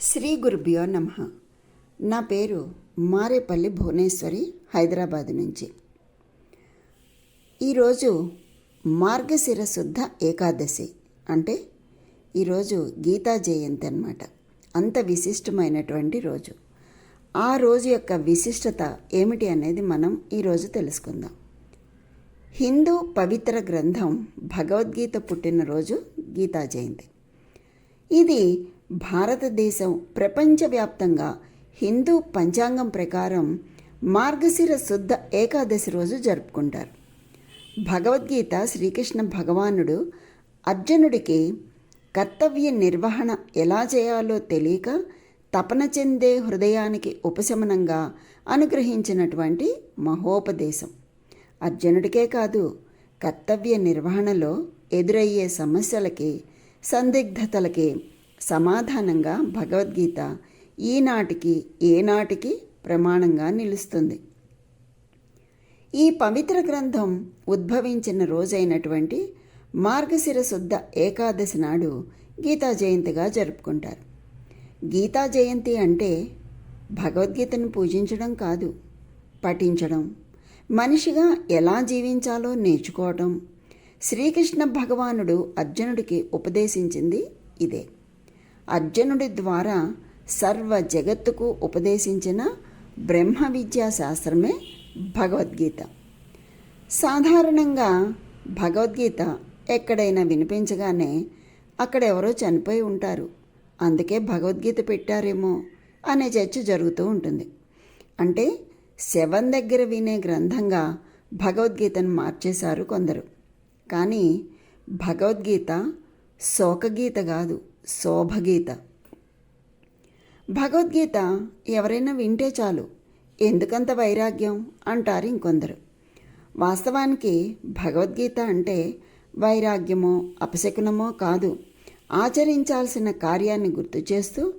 శ్రీ గురుభ్యో నమ. నా పేరు మారేపల్లి భువనేశ్వరి హైదరాబాద్ నుంచి. ఈరోజు మార్గశిర శుద్ధ ఏకాదశి అంటే ఈరోజు గీతా జయంతి అన్నమాట. అంత విశిష్టమైనటువంటి రోజు. ఆ రోజు యొక్క విశిష్టత ఏమిటి అనేది మనం ఈరోజు తెలుసుకుందాం. హిందూ పవిత్ర గ్రంథం భగవద్గీత పుట్టినరోజు గీతా జయంతి. ఇది భారతదేశం ప్రపంచవ్యాప్తంగా హిందూ పంచాంగం ప్రకారం మార్గశిర శుద్ధ ఏకాదశి రోజు జరుపుకుంటారు. భగవద్గీత శ్రీకృష్ణ భగవానుడు అర్జునుడికి కర్తవ్య నిర్వహణ ఎలా చేయాలో తెలియక తపన చెందే హృదయానికి ఉపశమనంగా అనుగ్రహించినటువంటి మహోపదేశం. అర్జునుడికే కాదు కర్తవ్య నిర్వహణలో ఎదురయ్యే సమస్యలకి సందిగ్ధతలకి సమాధానంగా భగవద్గీత ఈనాటికి ఏనాటికి ప్రమాణంగా నిలుస్తుంది. ఈ పవిత్ర గ్రంథం ఉద్భవించిన రోజైనటువంటి మార్గశిర శుద్ధ ఏకాదశి నాడు గీతా జయంతిగా జరుపుకుంటారు. గీతా జయంతి అంటే భగవద్గీతను పూజించడం కాదు పఠించడం. మనిషిగా ఎలా జీవించాలో నేర్చుకోవటం. శ్రీకృష్ణ భగవానుడు అర్జునుడికి ఉపదేశించింది ఇదే. అర్జునుడి ద్వారా సర్వ జగత్తుకు ఉపదేశించిన బ్రహ్మ విద్యా శాస్త్రమే భగవద్గీత. సాధారణంగా భగవద్గీత ఎక్కడైనా వినిపించగానే అక్కడ ఎవరో చనిపోయి ఉంటారు. అందుకే భగవద్గీత పెట్టారేమో అనే చర్చ జరుగుతూ ఉంటుంది. అంటే శవం దగ్గర వినే గ్రంథంగా భగవద్గీతను మార్చేశారు కొందరు. కానీ భగవద్గీత శోకగీత కాదు. శోభగీత. భగవద్గీత ఎవరైనా వింటే చాలు. ఎందుకంత వైరాగ్యం? అంటారు ఇంకొందరు. వాస్తవానికి భగవద్గీత అంటే వైరాగ్యమో అపశకునమో కాదు. ఆచరించాల్సిన కార్యాన్ని గుర్తు చేస్తూ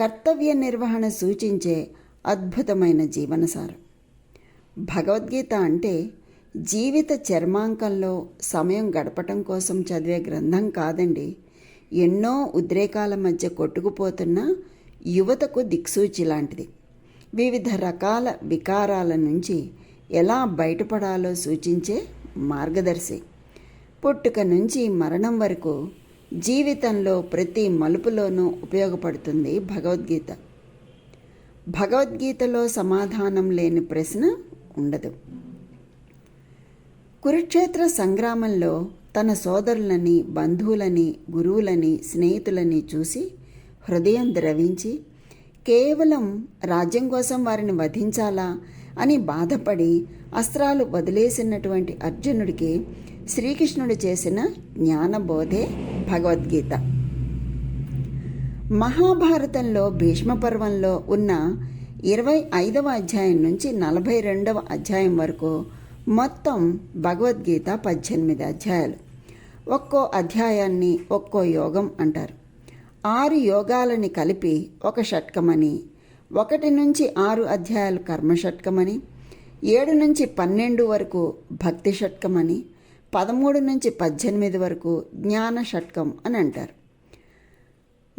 కర్తవ్య నిర్వహణ సూచించే అద్భుతమైన జీవనసారం. భగవద్గీత అంటే జీవిత చర్మాంకంలో సమయం గడపటం కోసం చదివే గ్రంథం కాదండి. ఎన్నో ఉద్రేకాల మధ్య కొట్టుకుపోతున్న యువతకు దిక్సూచి లాంటిది. వివిధ రకాల వికారాల నుంచి ఎలా బయటపడాలో సూచించే మార్గదర్శి. పుట్టుక నుంచి మరణం వరకు జీవితంలో ప్రతి మలుపులోనూ ఉపయోగపడుతుంది భగవద్గీత. భగవద్గీతలో సమాధానం లేని ప్రశ్న ఉండదు. కురుక్షేత్ర సంగ్రామంలో తన సోదరులని బంధువులని గురువులని స్నేహితులని చూసి హృదయం ద్రవించి కేవలం రాజ్యం కోసం వారిని వధించాలా? అని బాధపడి అస్త్రాలు వదిలేసినటువంటి అర్జునుడికి శ్రీకృష్ణుడు చేసిన జ్ఞానబోధే భగవద్గీత. మహాభారతంలో భీష్మ పర్వంలో ఉన్న ఇరవై ఐదవ అధ్యాయం నుంచి నలభై రెండవ అధ్యాయం వరకు మొత్తం భగవద్గీత పద్దెనిమిది అధ్యాయాలు. ఒక్కో అధ్యాయాన్ని ఒక్కో యోగం అంటారు. ఆరు యోగాలని కలిపి ఒక షట్కమని ఒకటి నుంచి ఆరు అధ్యాయాలు కర్మ షట్కమని ఏడు నుంచి పన్నెండు వరకు భక్తి షట్కమని పదమూడు నుంచి పద్దెనిమిది వరకు జ్ఞాన షట్కం అని అంటారు.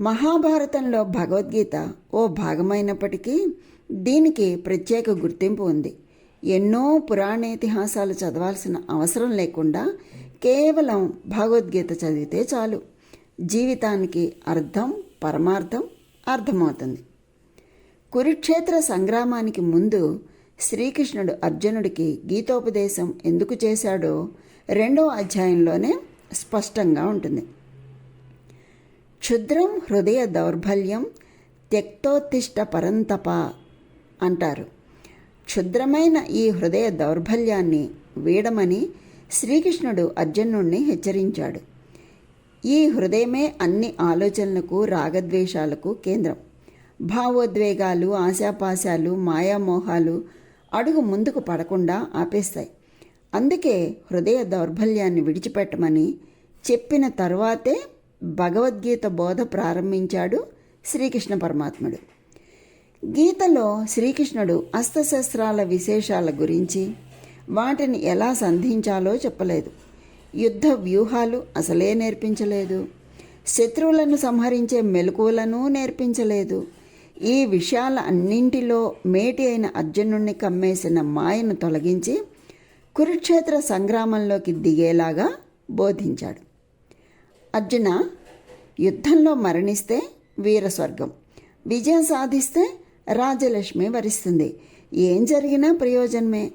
మహాభారతంలో భగవద్గీత ఓ భాగమైనప్పటికీ దీనికి ప్రత్యేక గుర్తింపు ఉంది. ఎన్నో పురాణేతిహాసాలు చదవాల్సిన అవసరం లేకుండా కేవలం భగవద్గీత చదివితే చాలు. జీవితానికి అర్థం పరమార్థం అర్థమవుతుంది. కురుక్షేత్ర సంగ్రామానికి ముందు శ్రీకృష్ణుడు అర్జునుడికి గీతోపదేశం ఎందుకు చేశాడో రెండో అధ్యాయంలోనే స్పష్టంగా ఉంటుంది. క్షుద్రం హృదయ దౌర్బల్యం త్యక్తోత్తిష్ట పరంతప అంటారు. క్షుద్రమైన ఈ హృదయ దౌర్బల్యాన్ని వీడమని శ్రీకృష్ణుడు అర్జునుణ్ణి హెచ్చరించాడు. ఈ హృదయమే అన్ని ఆలోచనలకు రాగద్వేషాలకు కేంద్రం. భావోద్వేగాలు ఆశాపాశాలు మాయామోహాలు అడుగు ముందుకు పడకుండా ఆపేస్తాయి. అందుకే హృదయ దౌర్బల్యాన్ని విడిచిపెట్టమని చెప్పిన తర్వాతే భగవద్గీత బోధ ప్రారంభించాడు శ్రీకృష్ణ పరమాత్ముడు. గీతలో శ్రీకృష్ణుడు అస్త్రశస్త్రాల విశేషాల గురించి వాటిని ఎలా సంధించాలో చెప్పలేదు. యుద్ధ వ్యూహాలు అసలే నేర్పించలేదు. శత్రువులను సంహరించే మెలకువలను నేర్పించలేదు. ఈ విషయాల అన్నింటిలో మేటి అయిన అర్జునుణ్ణి కమ్మేసిన మాయను తొలగించి కురుక్షేత్ర సంగ్రామంలోకి దిగేలాగా బోధించాడు. అర్జున యుద్ధంలో మరణిస్తే వీరస్వర్గం విజయం సాధిస్తే రాజలక్ష్మి వరిస్తుంది. ఏం జరిగినా ప్రయోజనమే.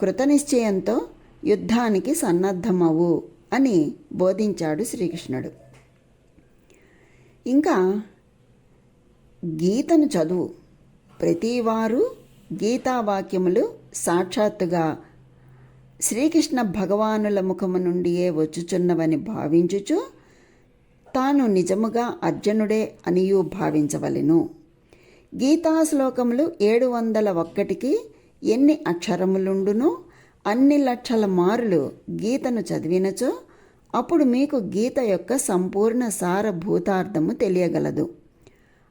కృతనిశ్చయంతో యుద్ధానికి సన్నద్ధమవు అని బోధించాడు శ్రీకృష్ణుడు. ఇంకా గీతను చదువు. ప్రతివారు గీతావాక్యములు సాక్షాత్తుగా శ్రీకృష్ణ భగవానుల ముఖము నుండియే వచ్చుచున్నవని భావించుచు తాను నిజముగా అర్జునుడే అనియు భావించవలెను. గీతాశ్లోకములు ఏడు వందల ఒక్కటికి ఎన్ని అక్షరములుండునో? అన్ని లక్షల మారులు గీతను చదివినచో అప్పుడు మీకు గీత యొక్క సంపూర్ణ సారభూతార్థము తెలియగలదు.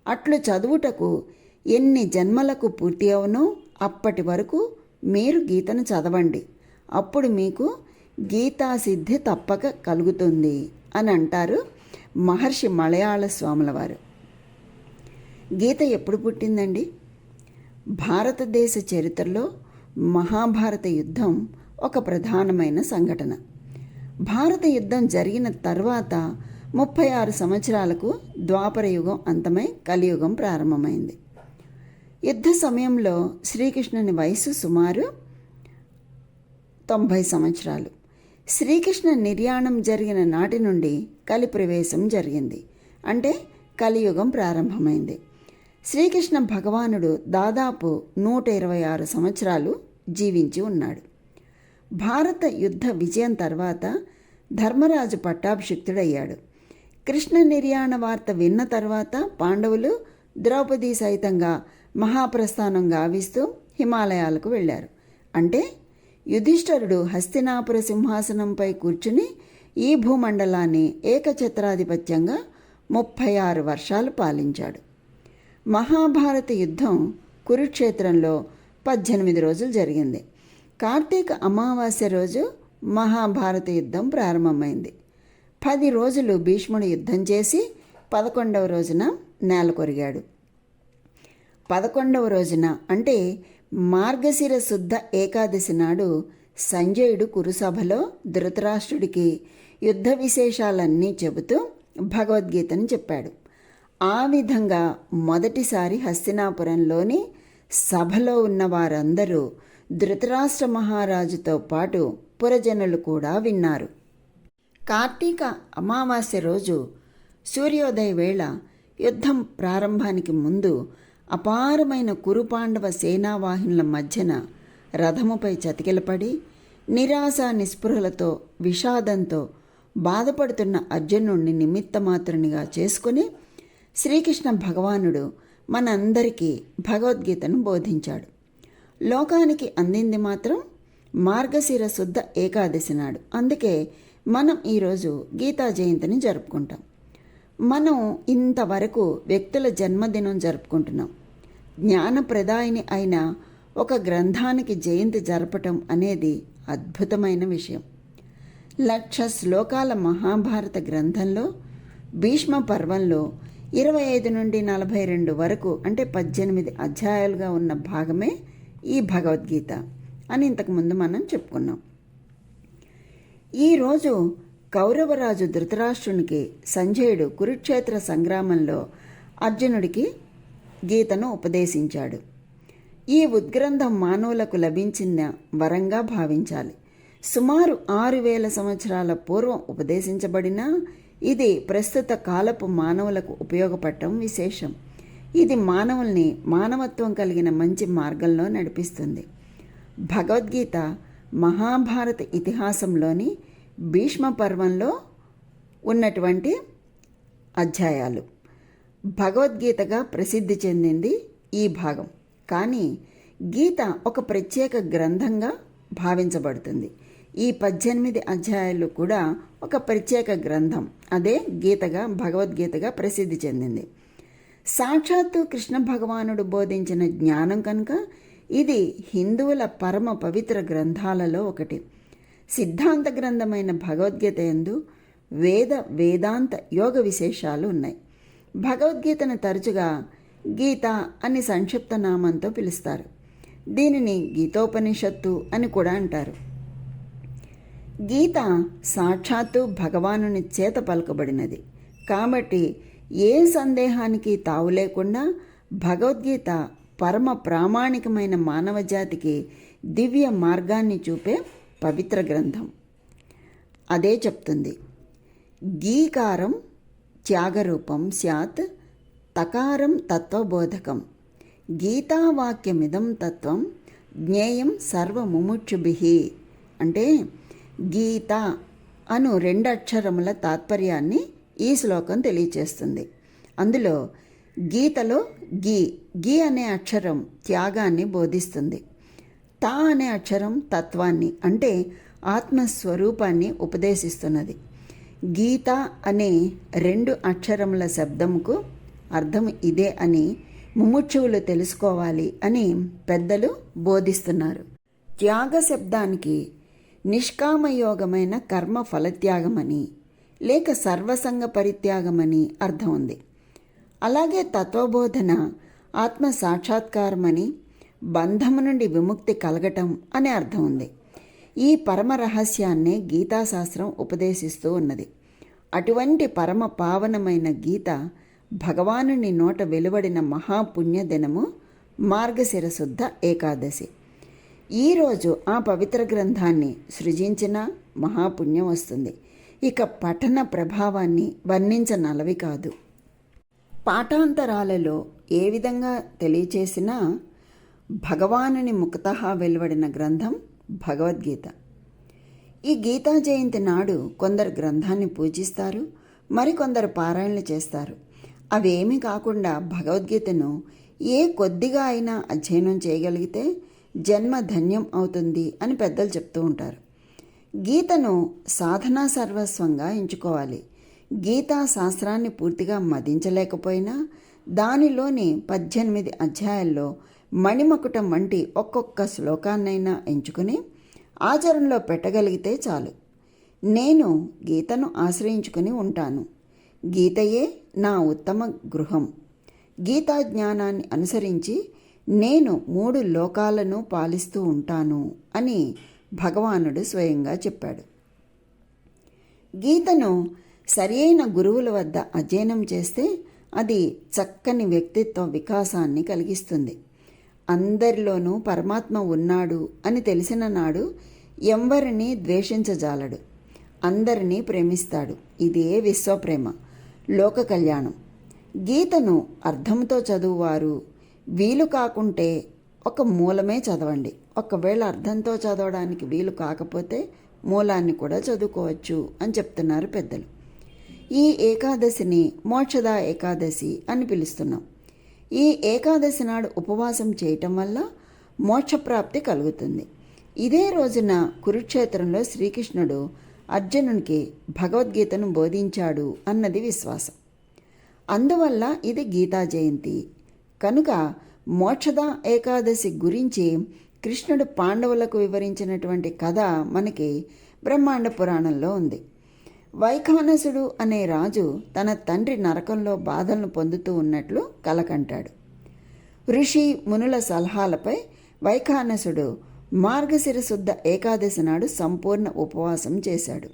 అట్లు చదువుటకు ఎన్ని జన్మలకు పూర్తి అవునో? అప్పటి వరకు మీరు గీతను చదవండి. అప్పుడు మీకు గీతా సిద్ధి తప్పక కలుగుతుంది అని అంటారు మహర్షి మలయాళ స్వాముల వారు గీత ఎప్పుడు పుట్టిందండి? భారతదేశ చరిత్రలో మహాభారత యుద్ధం ఒక ప్రధానమైన సంఘటన. భారత యుద్ధం జరిగిన తర్వాత ముప్పై ఆరు సంవత్సరాలకు ద్వాపర యుగం అంతమై కలియుగం ప్రారంభమైంది. యుద్ధ సమయంలో శ్రీకృష్ణుని వయసు సుమారు తొంభై సంవత్సరాలు. శ్రీకృష్ణ నిర్యాణం జరిగిన నాటి నుండి కలి ప్రవేశం జరిగింది. అంటే కలియుగం ప్రారంభమైంది. శ్రీకృష్ణ భగవానుడు దాదాపు నూట ఇరవై ఆరు సంవత్సరాలు జీవించి ఉన్నాడు. భారత యుద్ధ విజయం తర్వాత ధర్మరాజు పట్టాభిషిక్తుడయ్యాడు. కృష్ణ నిర్యాణ వార్త విన్న తర్వాత పాండవులు ద్రౌపది సైతంగా మహాప్రస్థానం గావిస్తూ హిమాలయాలకు వెళ్ళారు. అంటే యుధిష్ఠరుడు హస్తినాపుర సింహాసనంపై కూర్చుని ఈ భూమండలాన్ని ఏకఛత్రాధిపత్యంగా ముప్పై ఆరు వర్షాలు పాలించాడు. మహాభారత యుద్ధం కురుక్షేత్రంలో పద్దెనిమిది రోజులు జరిగింది. కార్తీక అమావాస్య రోజు మహాభారత యుద్ధం ప్రారంభమైంది. పది రోజులు భీష్ముడు యుద్ధం చేసి పదకొండవ రోజున నేల కొరిగాడు. పదకొండవ రోజున అంటే మార్గశిర శుద్ధ ఏకాదశి నాడు సంజయుడు కురుసభలో ధృతరాష్ట్రుడికి యుద్ధ విశేషాలన్నీ చెబుతూ భగవద్గీతను చెప్పాడు. ఆ విధంగా మొదటిసారి హస్తినాపురంలోని సభలో ఉన్న వారందరూ ధృతరాష్ట్ర మహారాజుతో పాటు పురజనులు కూడా విన్నారు. కార్తీక అమావాస్య రోజు సూర్యోదయ వేళ యుద్ధం ప్రారంభానికి ముందు అపారమైన కురుపాండవ సేనావాహినుల మధ్యన రథముపై చతికిలపడి నిరాశ నిస్పృహలతో విషాదంతో బాధపడుతున్న అర్జునుడిని నిమిత్తమాత్రునిగా చేసుకుని శ్రీకృష్ణ భగవానుడు మనందరికీ భగవద్గీతను బోధించాడు. లోకానికి అందింది మాత్రం మార్గశిర శుద్ధ ఏకాదశి నాడు. అందుకే మనం ఈరోజు గీతా జయంతిని జరుపుకుంటాం. మనం ఇంతవరకు వ్యక్తుల జన్మదినం జరుపుకుంటున్నాం. జ్ఞానప్రదాయిని అయిన ఒక గ్రంథానికి జయంతి జరపటం అనేది అద్భుతమైన విషయం. లక్ష శ్లోకాల మహాభారత గ్రంథంలో భీష్మ పర్వంలో ఇరవై ఐదు నుండి నలభై రెండు వరకు అంటే పద్దెనిమిది అధ్యాయాలుగా ఉన్న భాగమే ఈ భగవద్గీత అని ఇంతకుముందు మనం చెప్పుకున్నాం. ఈరోజు కౌరవరాజు ధృతరాష్ట్రునికి సంజయుడు కురుక్షేత్ర సంగ్రామంలో అర్జునుడికి గీతను ఉపదేశించాడు. ఈ ఉద్గ్రంథం మానవులకు లభించిన వరంగా భావించాలి. సుమారు ఆరు వేల సంవత్సరాల పూర్వం ఉపదేశించబడిన ఇది ప్రస్తుత కాలపు మానవులకు ఉపయోగపడటం విశేషం. ఇది మానవుల్ని మానవత్వం కలిగిన మంచి మార్గంలో నడిపిస్తుంది. భగవద్గీత మహాభారత ఇతిహాసంలోని భీష్మ పర్వంలో ఉన్నటువంటి అధ్యాయాలు. భగవద్గీతగా ప్రసిద్ధి చెందింది ఈ భాగం. కానీ గీత ఒక ప్రత్యేక గ్రంథంగా భావించబడుతుంది. ఈ పద్దెనిమిది అధ్యాయాలు కూడా ఒక ప్రత్యేక గ్రంథం అదే గీతగా భగవద్గీతగా ప్రసిద్ధి చెందింది. సాక్షాత్తు కృష్ణ భగవానుడు బోధించిన జ్ఞానం కనుక ఇది హిందువుల పరమ పవిత్ర గ్రంథాలలో ఒకటి. సిద్ధాంత గ్రంథమైన భగవద్గీత ఎందు వేద వేదాంత యోగ విశేషాలు ఉన్నాయి. భగవద్గీతను తరచుగా గీత అని సంక్షిప్త నామంతో పిలుస్తారు. దీనిని గీతోపనిషత్తు అని కూడా అంటారు. గీత సాక్షాత్తు భగవానుని చేత పలుకబడినది. కాబట్టి ఏ సందేహానికి తావు లేకుండా భగవద్గీత పరమ ప్రామాణికమైన మానవజాతికి దివ్య మార్గాన్ని చూపే పవిత్ర గ్రంథం. అదే చెప్తుంది. గీకారం త్యాగరూపం స్యాత్ తకారం తత్వబోధకం. గీతావాక్యమిదం తత్వం జ్ఞేయం సర్వముముక్షుభి. అంటే గీత అను రెండు అక్షరముల తాత్పర్యాన్ని ఈ శ్లోకం తెలియచేస్తుంది. అందులో గీతలో గీ గీ అనే అక్షరం త్యాగాన్ని బోధిస్తుంది. తా అనే అక్షరం తత్వాన్ని అంటే ఆత్మస్వరూపాన్ని ఉపదేశిస్తున్నది. గీత అనే రెండు అక్షరముల శబ్దముకు అర్థం ఇదే అని ముముక్షువులు తెలుసుకోవాలి అని పెద్దలు బోధిస్తున్నారు. త్యాగ శబ్దానికి నిష్కామయోగమైన కర్మ ఫలత్యాగమని లేక సర్వసంగ పరిత్యాగమని అర్థం ఉంది. అలాగే తత్వబోధన ఆత్మ సాక్షాత్కారమని బంధము నుండి విముక్తి కలగటం అనే అర్థం ఉంది. ఈ పరమ రహస్యాన్నే గీతాశాస్త్రం ఉపదేశిస్తూ ఉన్నది. అటువంటి పరమ పావనమైన గీత భగవానుని నోట వెలువడిన మహాపుణ్య దినము మార్గశిరశుద్ధ ఏకాదశి. ఈరోజు ఆ పవిత్ర గ్రంథాన్ని సృజించిన మహాపుణ్యం వస్తుంది. ఇక పఠన ప్రభావాన్ని వర్ణించనలవి కాదు. పాఠాంతరాలలో ఏ విధంగా తెలియచేసినా భగవానుని ముఖత వెలువడిన గ్రంథం భగవద్గీత. ఈ గీతా జయంతి నాడు కొందరు గ్రంథాన్ని పూజిస్తారు మరికొందరు పారాయణలు చేస్తారు. అవేమీ కాకుండా భగవద్గీతను ఏ కొద్దిగా అయినా అధ్యయనం చేయగలిగితే జన్మ ధన్యం అవుతుంది అని పెద్దలు చెప్తూ ఉంటారు. గీతను సాధనా సర్వస్వంగా ఎంచుకోవాలి. గీతా శాస్త్రాన్ని పూర్తిగా మదించలేకపోయినా దానిలోని పద్దెనిమిది అధ్యాయాల్లో మణిమకుటం వంటి ఒక్కొక్క శ్లోకాన్నైనా ఎంచుకుని ఆచరణలో పెట్టగలిగితే చాలు. నేను గీతను ఆశ్రయించుకుని ఉంటాను. గీతయే నా ఉత్తమ గృహం. గీతా జ్ఞానాన్ని అనుసరించి నేను మూడు లోకాలను పాలిస్తూ ఉంటాను అని భగవానుడు స్వయంగా చెప్పాడు. గీతను సరియైన గురువుల వద్ద అధ్యయనం చేస్తే అది చక్కని వ్యక్తిత్వ వికాసాన్ని కలిగిస్తుంది. అందరిలోనూ పరమాత్మ ఉన్నాడు అని తెలిసిన నాడు ఎవరిని ద్వేషించజాలడు. అందరినీ ప్రేమిస్తాడు. ఇదే విశ్వప్రేమ. లోక కళ్యాణం. గీతను అర్థంతో చదువువారు వీలు కాకుంటే ఒక మూలమే చదవండి. ఒకవేళ అర్థంతో చదవడానికి వీలు కాకపోతే మూలాన్ని కూడా చదువుకోవచ్చు అని చెప్తున్నారు పెద్దలు. ఈ ఏకాదశిని మోక్షద ఏకాదశి అని పిలుస్తున్నాం. ఈ ఏకాదశి నాడు ఉపవాసం చేయటం వల్ల మోక్షప్రాప్తి కలుగుతుంది. ఇదే రోజున కురుక్షేత్రంలో శ్రీకృష్ణుడు అర్జునునికి భగవద్గీతను బోధించాడు అన్నది విశ్వాసం. అందువల్ల ఇది గీతా జయంతి కనుక మోక్షద ఏకాదశి గురించి కృష్ణుడు పాండవులకు వివరించినటువంటి కథ మనకి బ్రహ్మాండ పురాణంలో ఉంది. వైఖానసుడు అనే రాజు తన తండ్రి నరకంలో బాధలను పొందుతూ ఉన్నట్లు కలకంటాడు. ఋషి మునుల సలహాలపై వైఖానసుడు మార్గశిర శుద్ధ ఏకాదశి నాడు సంపూర్ణ ఉపవాసం చేశాడు.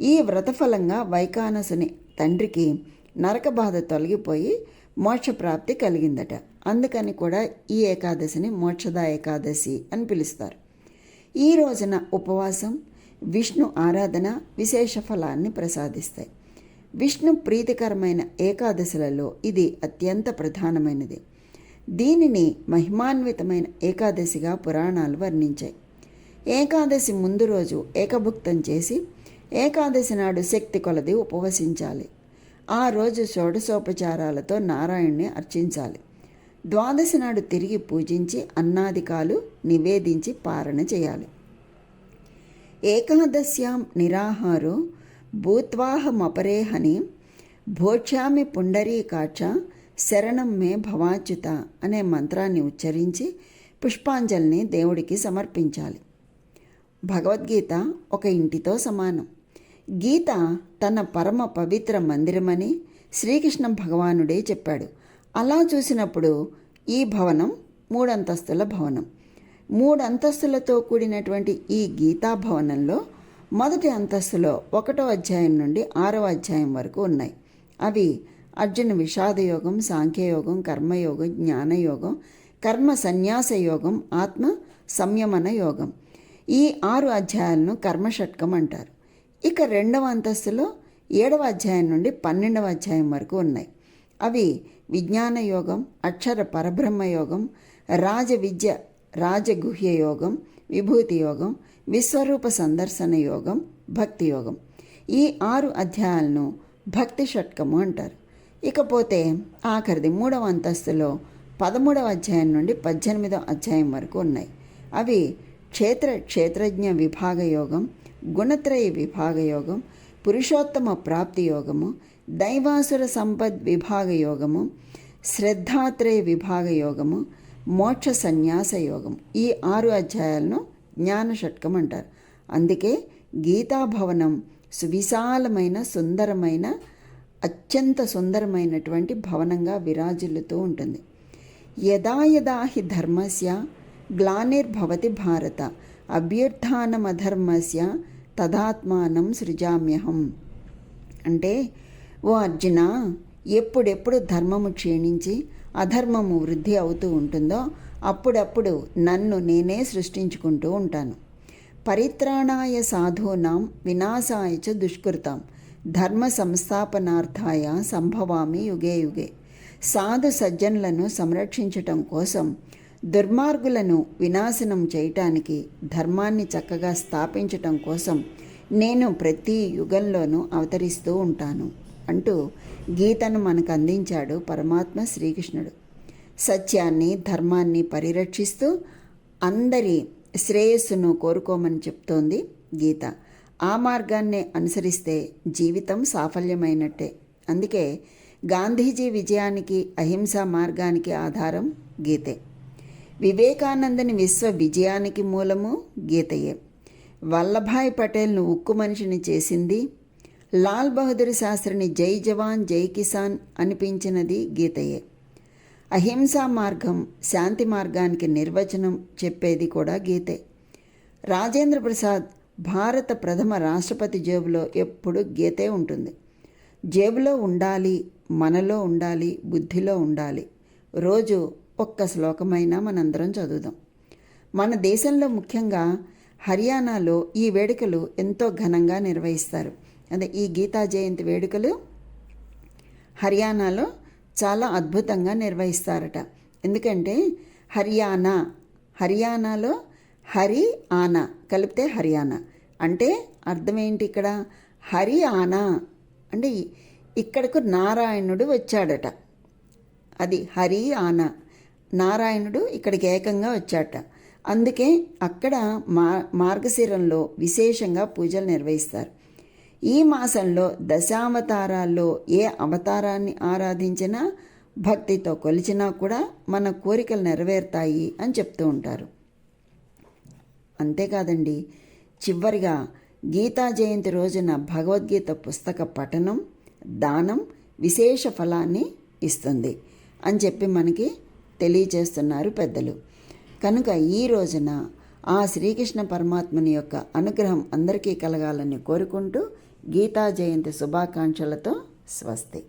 ఈ వ్రతఫలంగా వైఖానసుని తండ్రికి నరక బాధ తొలగిపోయి మోక్షప్రాప్తి కలిగిందట. అందుకని కూడా ఈ ఏకాదశిని మోక్షద ఏకాదశి అని పిలుస్తారు. ఈ రోజున ఉపవాసం విష్ణు ఆరాధన విశేష ఫలాన్ని ప్రసాదిస్తాయి. విష్ణు ప్రీతికరమైన ఏకాదశులలో ఇది అత్యంత ప్రధానమైనది. దీనిని మహిమాన్వితమైన ఏకాదశిగా పురాణాలు వర్ణించాయి. ఏకాదశి ముందు రోజు ఏకభుక్తం చేసి ఏకాదశి నాడు శక్తి కొలది ఉపవసించాలి. ఆ రోజు షోడశోపచారాలతో నారాయణ్ణి అర్చించాలి. ద్వాదశి నాడు తిరిగి పూజించి అన్నాదికాలు నివేదించి పారణ చేయాలి. ఏకాదశ్యాం నిరాహారో భూత్వాహమపరేహని భోక్ష్యామి పుండరీకాక్ష శరణం మే భవాచ్యుత అనే మంత్రాన్ని ఉచ్చరించి పుష్పాంజలిని దేవుడికి సమర్పించాలి. భగవద్గీత ఒక ఇంటితో సమానం. గీత తన పరమ పవిత్ర మందిరమని శ్రీకృష్ణ భగవానుడే చెప్పాడు. అలా చూసినప్పుడు ఈ భవనం మూడంతస్తుల భవనం. మూడు అంతస్తులతో కూడినటువంటి ఈ గీతా భవనంలో మొదటి అంతస్తులో ఒకటో అధ్యాయం నుండి ఆరో అధ్యాయం వరకు ఉన్నాయి. అవి అర్జున విషాదయోగం సాంఖ్యయోగం కర్మయోగం జ్ఞానయోగం కర్మ సన్యాస యోగం ఆత్మ సంయమన యోగం. ఈ ఆరు అధ్యాయాలను కర్మషట్కం అంటారు. ఇక రెండవ అంతస్తులో ఏడవ అధ్యాయం నుండి పన్నెండవ అధ్యాయం వరకు ఉన్నాయి. అవి విజ్ఞాన యోగం అక్షర పరబ్రహ్మ యోగం రాజ విద్య రాజగుహ్య యోగం విభూతి యోగం విశ్వరూప సందర్శన యోగం భక్తి యోగం. ఈ ఆరు అధ్యాయాలను భక్తి షట్కము అంటారు. ఇకపోతే ఆఖరిది మూడవ అంతస్తులో పదమూడవ అధ్యాయం నుండి పద్దెనిమిదవ అధ్యాయం వరకు ఉన్నాయి. అవి క్షేత్ర క్షేత్రజ్ఞ విభాగ యోగం గుణత్రయ విభాగ యోగం పురుషోత్తమ ప్రాప్తి యోగము దైవాసుర సంపద్ విభాగ యోగము శ్రద్ధాత్రయ విభాగ యోగము మోక్ష సన్యాస యోగం ఈ ఆరు అధ్యాయాలను జ్ఞాన షట్కం అంటారు. అందుకే గీతాభవనం సువిశాలమైన సుందరమైన అత్యంత సుందరమైనటువంటి భవనంగా విరాజిల్లుతూ ఉంటుంది. యదా యదా హి ధర్మస్య గ్లానిర్భవతి భారత అభ్యుత్నమధర్మస్య తదాత్మానం సృజామ్యహం. అంటే ఓ అర్జున ఎప్పుడెప్పుడు ధర్మము క్షీణించి అధర్మము వృద్ధి అవుతూ ఉంటుందో అప్పుడప్పుడు నన్ను నేనే సృష్టించుకుంటూ ఉంటాను. పరిత్రాణాయ సాధూనాం వినాశాయ చ దుష్కృతాం. ధర్మ సంస్థాపనార్థాయ సంభవామి యుగే యుగే. సాధు సజ్జనులను సంరక్షించటం కోసం దుర్మార్గులను వినాశనం చేయటానికి ధర్మాన్ని చక్కగా స్థాపించటం కోసం నేను ప్రతి యుగంలోనూ అవతరిస్తూ ఉంటాను అంటూ గీతను మనకు అందించాడు పరమాత్మ శ్రీకృష్ణుడు. సత్యాన్ని ధర్మాన్ని పరిరక్షిస్తూ అందరి శ్రేయస్సును కోరుకోమని చెప్తోంది గీత. ఆ మార్గాన్నే అనుసరిస్తే జీవితం సాఫల్యమైనట్టే. అందుకే గాంధీజీ విజయానికి అహింసా మార్గానికి ఆధారం గీతే. వివేకానందని విశ్వ విజయానికి మూలము గీతయే. వల్లభాయ్ పటేల్ను ఉక్కు మనిషిని చేసింది లాల్ బహదూర్ శాస్త్రిని జై జవాన్ జై కిసాన్ అనిపించినది గీతయే. అహింసా మార్గం శాంతి మార్గానికి నిర్వచనం చెప్పేది కూడా గీతే. రాజేంద్ర ప్రసాద్ భారత ప్రథమ రాష్ట్రపతి జేబులో ఎప్పుడు గీతే ఉంటుంది. జేబులో ఉండాలి మనలో ఉండాలి బుద్ధిలో ఉండాలి. రోజు ఒక్క శ్లోకమైనా మనందరం చదువుదాం. మన దేశంలో ముఖ్యంగా హర్యానాలో ఈ వేడుకలు ఎంతో ఘనంగా నిర్వహిస్తారు. అదే ఈ గీతా జయంతి వేడుకలు హర్యానాలో చాలా అద్భుతంగా నిర్వహిస్తారట. ఎందుకంటే హర్యానా హర్యానాలో హరి ఆనా కలిపితే హర్యానా. అంటే అర్థం ఏంటి ఇక్కడ? హరి ఆనా. అంటే ఇక్కడకు నారాయణుడు వచ్చాడట. అది హరి ఆనా. నారాయణుడు ఇక్కడికి ఏకంగా వచ్చాట. అందుకే అక్కడ మా మార్గశిరంలో విశేషంగా పూజలు నిర్వహిస్తారు. ఈ మాసంలో దశావతారాల్లో ఏ అవతారాన్ని ఆరాధించినా భక్తితో కొలిచినా కూడా మన కోరికలు నెరవేరుతాయి అని చెప్తూ ఉంటారు. అంతేకాదండి చివరిగా గీతా జయంతి రోజున భగవద్గీత పుస్తక పఠనం దానం విశేష ఫలాన్ని ఇస్తుంది అని చెప్పి మనకి తెలియచేస్తున్నారు పెద్దలు. కనుక ఈ రోజున ఆ శ్రీకృష్ణ పరమాత్మని యొక్క అనుగ్రహం అందరికీ కలగాలని కోరుకుంటూ గీతా జయంతి శుభాకాంక్షలతో స్వస్తి.